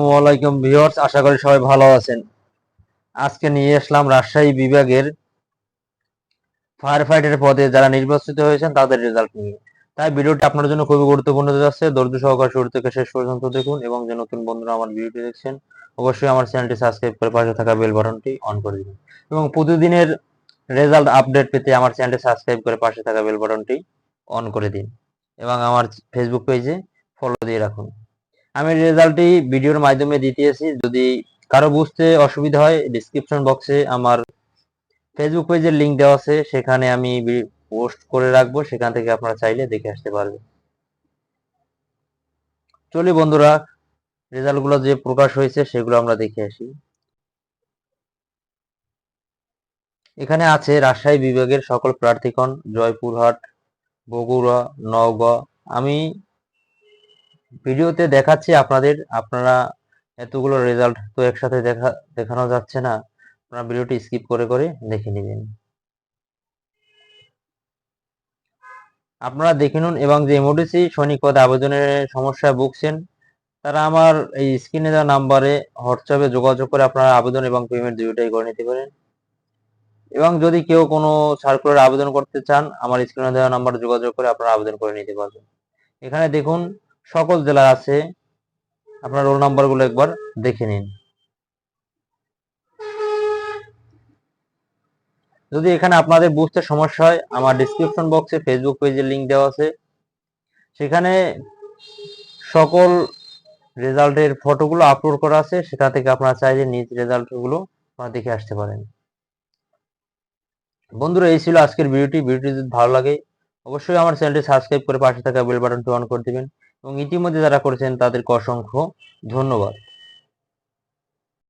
আসসালামাইকুম ভিউয়ার্স, আশা করি সবাই ভালো আছেন। আজকে নিয়ে আসলাম রাজশাহী বিভাগের ফায়ার ফাইটার পদে যারা নির্বাচিত হয়েছেন, তাদের রেজাল্ট নিয়ে। তাই ভিডিওটি আপনার জন্য খুবই গুরুত্বপূর্ণ হতে যাচ্ছে। ধৈর্য সহকারে শুরু থেকে শেষ পর্যন্ত দেখুন এবং যে নতুন বন্ধুরা আমার ভিডিওটি দেখছেন, অবশ্যই আমার চ্যানেলটি সাবস্ক্রাইব করে পাশে থাকা বেল বাটনটি অন করে দিন এবং প্রতিদিনের রেজাল্ট আপডেট পেতে আমার চ্যানেলটি সাবস্ক্রাইব করে পাশে থাকা বেল বাটনটি অন করে দিন। এবং আমার ফেসবুক পেজে ফলো দিয়ে রাখুন। আমি রেজাল্টটি ভিডিওর মাধ্যমে দিতেছি যদি কারও বুঝতে অসুবিধা হয় ডিসক্রিপশন বক্সে আমার ফেসবুক পেজের লিংক দেওয়া আছে। সেখানে আমি পোস্ট করে রাখব। সেখান থেকে আপনারা চাইলে দেখে আসতে পারবেন। চলি বন্ধুরা, রেজাল্টগুলো যে প্রকাশ হয়েছে, সেগুলো আমরা দেখে আসি। এখানে আছে, রাজশাহী বিভাগের সকল প্রার্থীগণ, জয়পুরহাট, বগুড়া, নওগাঁ। আমি ভিডিওতে দেখাচ্ছি আপনাদের, আপনারা এতগুলো রেজাল্ট তো একসাথে দেখা, দেখানো যাচ্ছে না। আপনারা ভিডিওটি স্কিপ করে করে দেখে নেবেন। আপনারা দেখে নিন এবং যে এমওডিসি সৈনিক পদে আবেদনের সমস্যায় ভুগছেন, তারা আমার এই স্ক্রিনে দেওয়া নাম্বারে হোয়াটসঅ্যাপে যোগাযোগ করে আপনারা আবেদন এবং পেমেন্ট দুইটাই করে নিতে পারেন। এবং যদি কেউ কোনো সার্কুলার আবেদন করতে চান, আমার স্ক্রিনে দেওয়া নাম্বারে যোগাযোগ করে আপনারা আবেদন করে নিতে পারবেন। এখানে দেখুন সকল জেলা আছে। আপনার রোল নাম্বারগুলো একবার দেখে নিন। যদি এখানে আপনাদের বুঝতে সমস্যা হয়, আমার ডিসক্রিপশন বক্সে ফেসবুক পেজের লিংক দেওয়া আছে। সেখানে সকল রেজাল্টের ফটোগুলো আপলোড করা আছে। সেটা থেকে আপনারা চাইলে নিজ রেজাল্টগুলো আপনারা দেখে আসতে পারেন। বন্ধুরা, এই ছিল আজকের ভিডিওটি। ভিডিওটি যদি ভালো লাগে, অবশ্যই আমার চ্যানেলটি সাবস্ক্রাইব করে পাশে থাকা বেল বাটনটি অন করে দিবেন। এবং ইতিমধ্যে যারা করেছেন তাদেরকে অসংখ্য ধন্যবাদ।